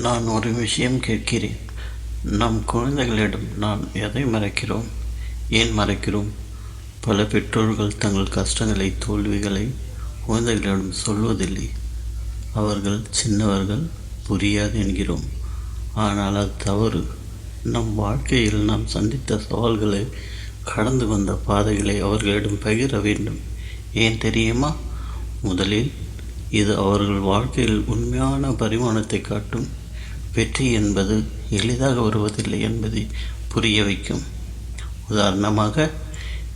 நான் ஒரு விஷயம் கேட்கிறேன். நம் குழந்தைகளிடம் நாம் எதை மறைக்கிறோம்? ஏன் மறைக்கிறோம்? பல பெற்றோர்கள் தங்கள் கஷ்டங்களை தோல்விகளை குழந்தைகளிடம் சொல்வதில்லை. அவர்கள் சின்னவர்கள் புரியாது என்கிறோம். ஆனால் அது தவறு. நம் வாழ்க்கையில் நாம் சந்தித்த சவால்களை கடந்து வந்த பாதைகளை அவர்களிடம் பகிர வேண்டும். ஏன் தெரியுமா? முதலில் இது அவர்கள் வாழ்க்கையில் உண்மையான பரிமாணத்தை காட்டும். வெற்றி என்பது எளிதாக வருவதில்லை என்பதை புரிய வைக்கும். உதாரணமாக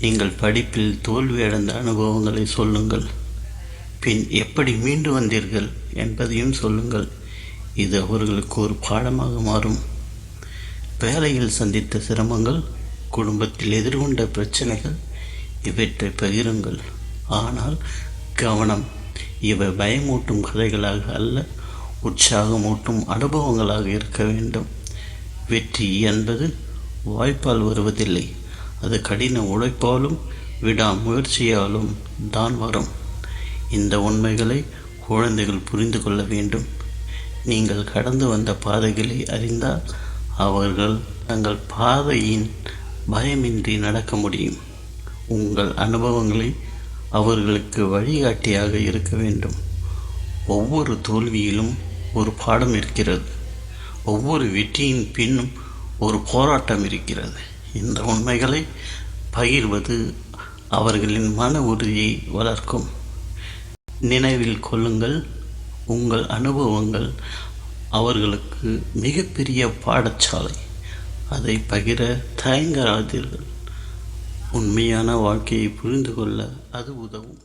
நீங்கள் படிப்பில் தோல்வி அடைந்த அனுபவங்களை சொல்லுங்கள். பின் எப்படி மீண்டு வந்தீர்கள் என்பதையும் சொல்லுங்கள். இது அவர்களுக்கு ஒரு பாடமாக மாறும். வேலையில் சந்தித்த சிரமங்கள் குடும்பத்தில் எதிர்கொண்ட பிரச்சனைகள் இவற்றை பகிருங்கள். ஆனால் கவனம் இவை பயமூட்டும் கதைகளாக அல்ல. உற்சாகமூட்டும் அனுபவங்களாக இருக்க வேண்டும். வெற்றி என்பது வாய்ப்பால் வருவதில்லை. அது கடின உழைப்பாலும் விடாமுயற்சியாலும் தான் வரும். இந்த உண்மைகளை குழந்தைகள் புரிந்து கொள்ள வேண்டும். நீங்கள் கடந்து வந்த பாதைகளை அறிந்தால் அவர்கள் தங்கள் பாதையின் பயமின்றி நடக்க முடியும். உங்கள் அனுபவங்களை அவர்களுக்கு வழிகாட்டியாக இருக்க வேண்டும். ஒவ்வொரு தோல்வியிலும் ஒரு பாடம் இருக்கிறது. ஒவ்வொரு வெற்றியின் பின்னும் ஒரு போராட்டம் இருக்கிறது. இந்த உண்மைகளை பகிர்வது அவர்களின் மன உறுதியை வளர்க்கும். நினைவில் கொள்ளுங்கள் உங்கள் அனுபவங்கள் அவர்களுக்கு மிகப்பெரிய பாடசாலை. அதை பகிர தயங்காதீர்கள். உண்மையான வாழ்க்கையை புரிந்து கொள்ள அது உதவும்.